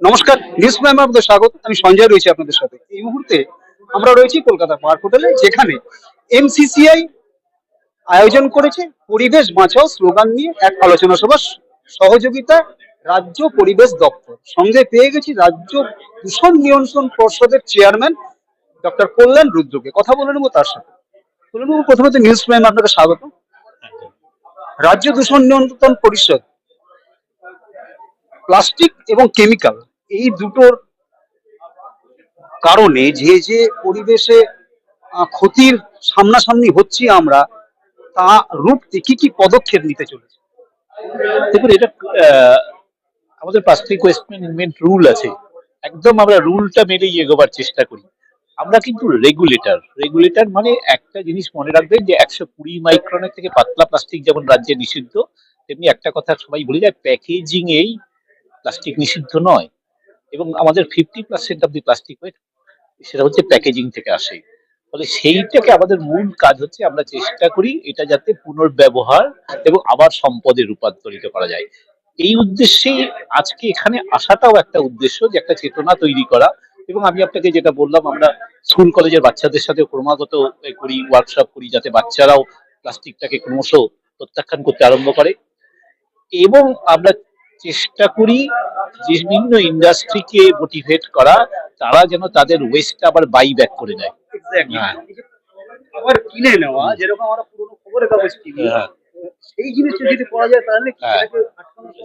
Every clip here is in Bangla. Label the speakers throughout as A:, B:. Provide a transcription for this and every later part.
A: নমস্কার নিউজ প্রাইমে আপনাদের স্বাগত। আমি সঞ্জয় রয়েছি আপনাদের সাথে। এই মুহূর্তে আমরা রয়েছি কলকাতা পার্ক হোটেলে যেখানে এমসিসিআই আয়োজন করেছে। পরিবেশ বাঁচাও স্লোগান নিয়ে এক আলোচনা সভা সহযোগিতা রাজ্য পরিবেশ দপ্তর। সঙ্গে পেয়ে গেছি রাজ্য দূষণ নিয়ন্ত্রণ পর্ষদের চেয়ারম্যান ডক্টর কল্যাণ রুদ্রকে। কথা বলে নেব তার সাথে। বলে নেব প্রথমত নিউজ প্রাইম আপনাকে স্বাগত। রাজ্য দূষণ নিয়ন্ত্রণ পরিষদ প্লাস্টিক এবং কেমিক্যাল, এই দুটোর কারণে যে যে পরিবেশে ক্ষতির সামনাসামনি হচ্ছি আমরা, তা রুখতে কি কি পদক্ষেপ নিতে চলেছে?
B: দেখুন, এটা আমাদের প্লাস্টিক ওয়েস্ট ম্যানেজমেন্ট রুল আছে। একদম আমরা রুলটা মেনেই এগোবার চেষ্টা করি। আমরা কিন্তু রেগুলেটর রেগুলেটর মানে একটা জিনিস মনে রাখবেন যে একশো কুড়ি মাইক্রনের থেকে পাতলা প্লাস্টিক যেমন রাজ্যে নিষিদ্ধ, তেমনি একটা কথা সবাই বলে যায় প্যাকেজিং এই প্লাস্টিক নিষিদ্ধ নয়। এবং আমাদের fifty percent of the plastic weight সেটা হচ্ছে প্যাকেজিং থেকে আসে। ফলে সেইটাকে আমাদের মূল কাজ হচ্ছে আমরা চেষ্টা করি এটা যাতে পুনর্ব্যবহার এবং আবার সম্পদে রূপান্তরিত করা যায়। এই উদ্দেশ্যেই আজকে এখানে আসাটাও একটা উদ্দেশ্য যে একটা চেতনা তৈরি করা। এবং আমি আপনাকে যেটা বললাম, আমরা স্কুল কলেজের বাচ্চাদের সাথে ক্রমাগত করি ওয়ার্কশপ করি যাতে বাচ্চারাও প্লাস্টিকটাকে ক্রমশ প্রত্যাখ্যান করতে আরম্ভ করে। এবং আমরা চেষ্টা করি বিভিন্ন ইন্ডাস্ট্রিকে মোটিভেট করা তারা যেন তাদের ওয়েস্ট আবার বাই ব্যাক করে নেয় হ্যাঁ।
A: আবার কিনে নেওয়া যেরকম আমরা পুরোনো খবরের কাগজ কিনি
B: হ্যাঁ।
A: সেই জিনিসটা যদি করা যায় তাহলে
B: হ্যাঁ।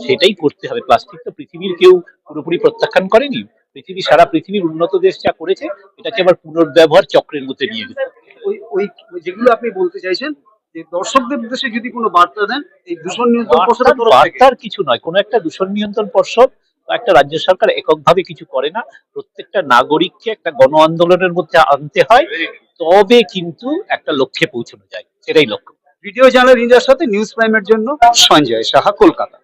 B: সেটাই করতে হবে প্লাস্টিক তো পৃথিবীর কেউ পুরোপুরি প্রত্যাখ্যান করেনি পৃথিবী সারা পৃথিবীর উন্নত দেশ যা করেছে এটাকে আবার পুনর্ব্যবহার চক্রের মধ্যে নিয়ে হবে।
A: ওই ওই যেগুলো আপনি বলতে চাইছেন যে দর্শকদের উদ্দেশ্যে যদি কোনো বার্তা দেন এই দূষণ নিয়ন্ত্রণ পর্ষদের
B: বার্তার কিছু নয় কোনো একটা দূষণ নিয়ন্ত্রণ পর্ষদ একটা রাজ্য সরকার এককভাবে কিছু করে না প্রত্যেকটা নাগরিককে একটা গণ আন্দোলনের মধ্যে আনতে হয় তবে কিন্তু একটা লক্ষ্যে পৌঁছানো যায় এটাই লক্ষ্য।
A: ভিডিও জানাল ইন্ডিয়ার সাথে নিউজ প্রাইমের জন্য সঞ্জয় সাহা কলকাতা।